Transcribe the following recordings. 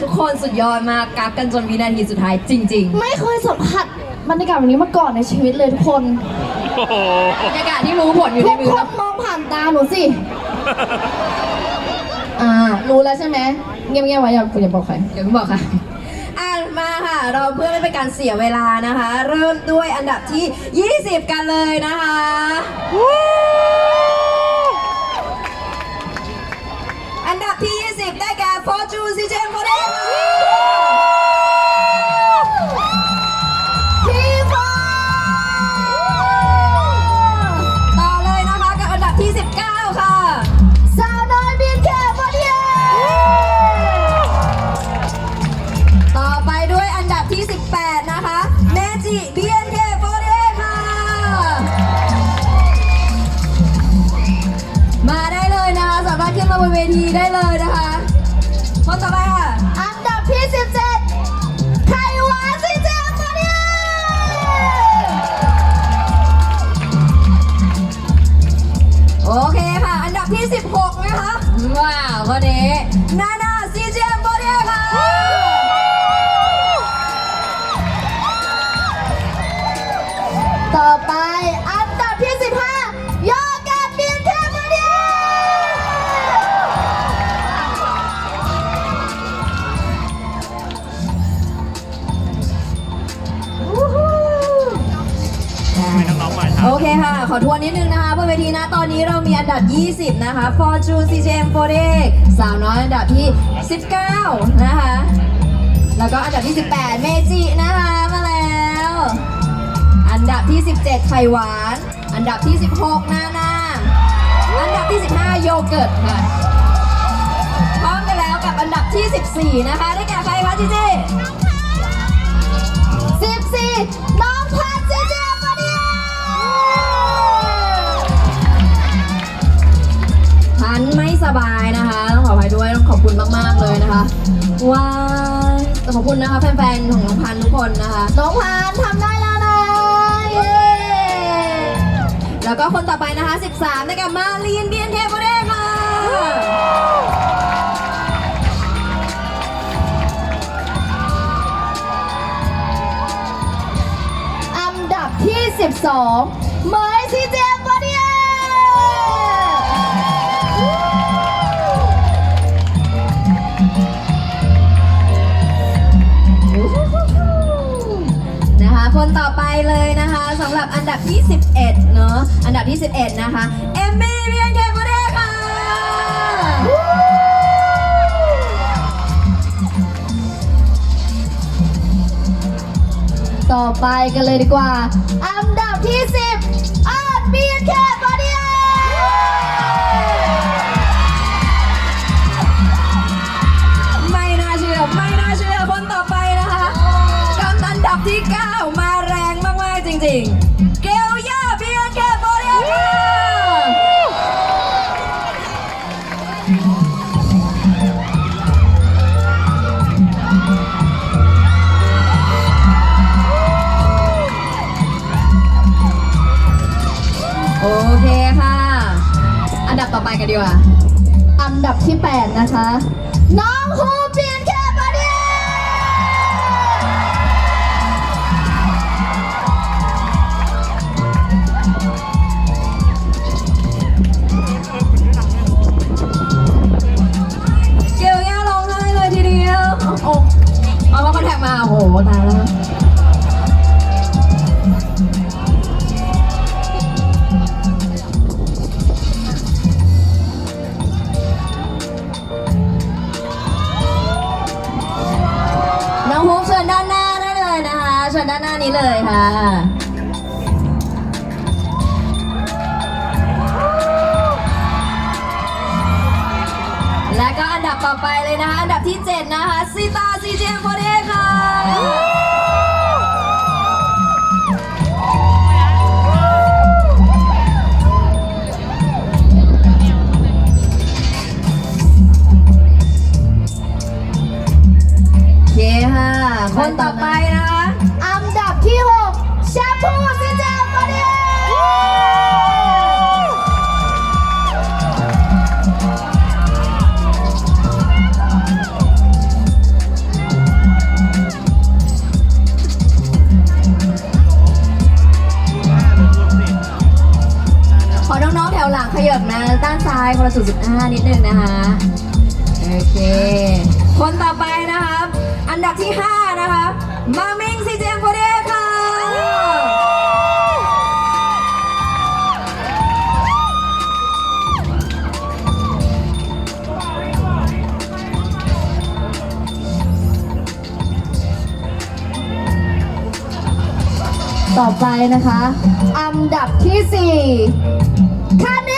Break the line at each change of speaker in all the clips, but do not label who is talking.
ทุกคนสุดยอดมากกักกันจนวินาทีสุดท้ายจริง
ไม่เคยสัมผัสบรรยากาศแบบนี้มาก่อนในชีวิตเลยทุกคน
โอ้โห
ๆบรรยากาศที่รู้ผลอยู่
ทุ
ใน
ก
มือ
ค
แล้
น
ว
มองผ่านตาหนูสิอ่ารู้แล้วใช่ไหมเงียบๆไว้อย่าอย่าบอกใคร
เดี๋ยวคุณบอกค่ะอะมาค่ะ เราเพื่อไม่เป็นการเสียเวลานะคะ เริ่มด้วยอันดับที่ 20 กันเลยนะคะ อันดับที่ 20 ได้ แก่ Fortune CJ โมเดล
พี่ฟ้า
ต่อเลยนะคะกับอันดับที่ 19 ค่ะ
สาวน้อยบินแค่พอดี
ต่อไปด้วยอันดับที่ 18 นะคะเมจิ BNK48 ค่ะ มาได้เลยนะคะสามารถขึ้นมาบนเวทีได้เลยนะคะ คนต่อไปค่ะ
อันดับที่ 17ไขหวานสิเจมพอดี
โอเคค่ะ อันดับที่ 16 นะคะว้าวคนนี้นานา ขอทวนนิดนึงนะคะบนเวทีนะตอนนี้เรามีอันดับ 20 นะคะ Fortune CGM48 สาวน้อยอันดับที่ 19 นะคะ แล้วก็อันดับที่ 18 เมจินะคะมาแล้ว อันดับที่ 17 ไข่หวาน อันดับที่ 16 นานา อันดับที่ 15 โยเกิร์ตค่ะ พร้อมกันแล้วกับอันดับที่ 14 นะคะ ได้แก่ใครคะจีจี ว้ายขอบคุณนะคะแฟนๆของน้องพันทุกคนนะคะ
น้องพันทำได้แล้วนะเย้
แล้วก็คนต่อไปนะคะ 13ได้แก่มาเรียนเบียนเทปเด้ค่ะ
อันดับที่ 12 เมยสิเจ
ต่อไปเลยนะคะสำหรับอันดับที่ 11 เนอะอันดับที่ 11 นะคะ เอมมี่เบียนเทปเดค่ะ
ต่อไปกันเลยดีกว่า อันดับที่ 10อาร์บีแค่พอดี
ไม่น่าเชื่อ ไม่น่าเชื่อคนต่อไปนะคะกับอันดับที่ 9 มามา ริงๆ เกลย่าเบียนเทปเด้ค่ะโอเคค่ะ อันดับต่อไปกันดีกว่า
อันดับที่ 8 นะคะ น้องฮูเปลี่ยน ด้า
นหน้านี้เลยค่ะ และก็อันดับต่อไปเลยนะคะ อันดับที่ 7 นะคะซีตาซีเจมโฟเดค่ะคค่ะคนต่อไปนะคะ
แชเน้องๆแถวหลังขยับนะด้า
นซ้ายคนละจุดสิบห้านิดนึงนะคะ โอเค คนต่อไปนะคะอันดับที่ 5 นะคะ มามิงซีเจมโฟเต่
อไปนะคะ อันดับที่สี่คาน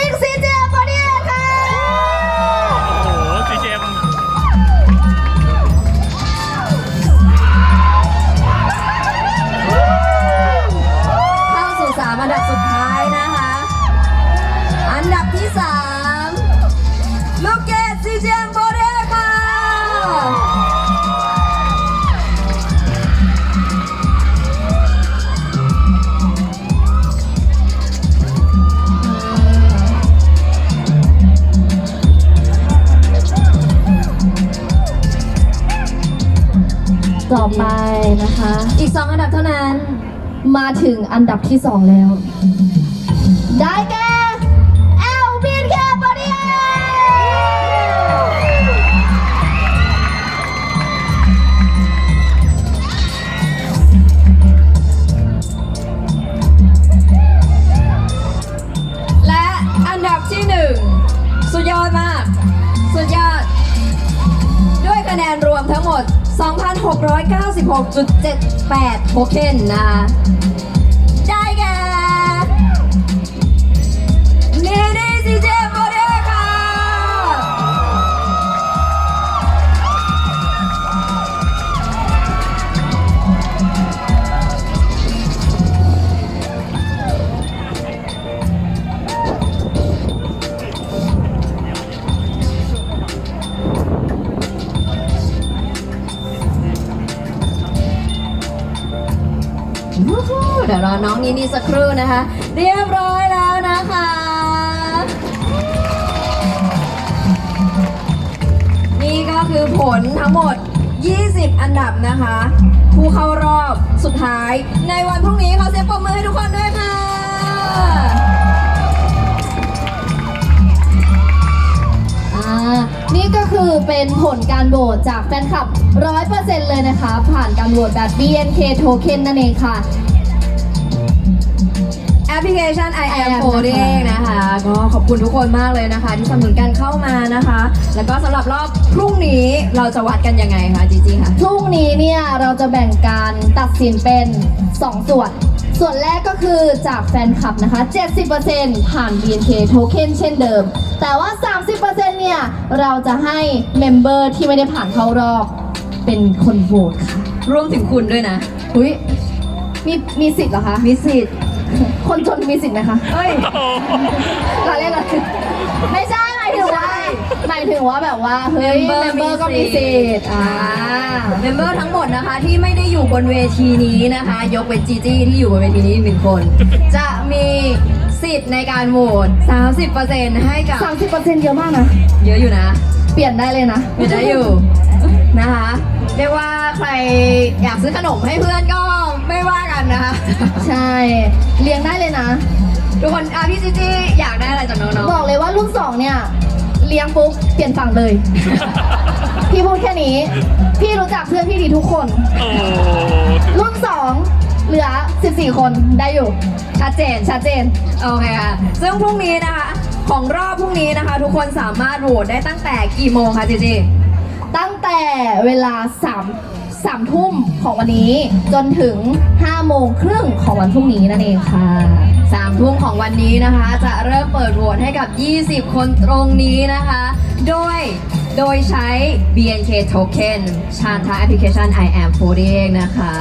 ิกซีเจ
นะคะ อีก 2 อันดับเท่านั้น
มาถึงอันดับที่สองแล้ว ได้แก่
2,696.78โทเค็นนะคะ ดี๋ยวรอน้องนี้นี่สักครู่นะคะ เรียบร้อยแล้วนะคะนี่ก็คือผลทั้งหมด 20 อันดับนะคะ ผู้เข้ารอบสุดท้าย ในวันพรุ่งนี้ขอเสียงปรบมือให้ทุกคนด้วยค่ะ
อ่านี่ก็คือเป็นผลการโหวตจากแฟนคลับ 100%เลยนะคะ ผ่านการโหวตแบบ BNK Token นั่นเองค่ะ
แอปพลิเคชัน I
I
am
am
Coding นะคะก็ขอบคุณทุกคนมากเลยนะคะ ที่สนับสนุนกันเข้ามานะคะ แล้วก็สำหรับรอบพรุ่งนี้เราจะวัดกันยังไงคะจีจีคะ
พรุ่งนี้เนี่ยเราจะแบ่งการตัดสินเป็น 2 ส่วน ส่วนแรกก็คือจากแฟนคลับนะคะ 70%ผ่าน BNK Token เช่นเดิม แต่ว่า 30%เนี่ยเราจะให้เมมเบอร์ที่ไม่ได้ผ่านเข้ารอบเป็นคนโหวตค่ะ
รวมถึงคุณด้วยนะ
อุ้ยมีมีสิทธิ์เหรอคะ
มีสิทธิ์
คนจนมีสิทธิ์ไหมคะ
เฮ้ย
โอ้โห
เราเล่นอะไรไม่ใช่หมายถึงว่าหมายถึงว่าแบบว่า เฮ้ย
Member
เมมเบอร์ก็มีสิทธิ์อ่า
เมมเบอร์ทั้งหมดนะคะที่ไม่ได้อยู่บนเวทีนี้นะคะ ยกเว้นจีจี้ที่อยู่บนเวทีนี้หนึ่งคน จะมีสิทธิ์ในการโหวต30%ให้กับ
สามสิบเปอร์เซ็นต์เยอะมากนะ
เยอะอยู่นะ
เปลี่ยนได้เลยนะ
ไม่ได้อยู่ นะคะ เรียกว่าใครอยากซื้อขนมให้เพื่อนก็ ไม่ว่ากันนะคะ
ใช่เลี้ยงได้เลยนะ
ทุกคนอะพี่จีจี้อยากได้อะไรจากน้อง
บอกเลยว่ารุ่นสองเนี่ย เลี้ยงปุ๊บเปลี่ยนฝั่งเลย พี่พูดแค่นี้ พี่รู้จักเพื่อนพี่ดีทุกคน
โอ้โห
รุ่นสองเหลือ 14 คนได้อยู่
ๆชัดเจน
ชัดเจน
โอเคค่ะซึ่งพรุ่งนี้นะคะ ของรอบพรุ่งนี้นะคะ ทุกคนสามารถโหวตได้ตั้งแต่กี่โมงคะจีจี
ตั้งแต่เวลา3 สามทุ่มของวันนี้จนถึง5โมงครึ่งของวันพรุ่งนี้นั่นเองค่ะ
สามทุ่มของวันนี้นะคะ จะเริ่มเปิดโหวตให้กับ 20 คนตรงนี้นะคะ โดยโดยใช้ BNK Token ชานทางแอปพลิเคชัน I am Coding นะคะ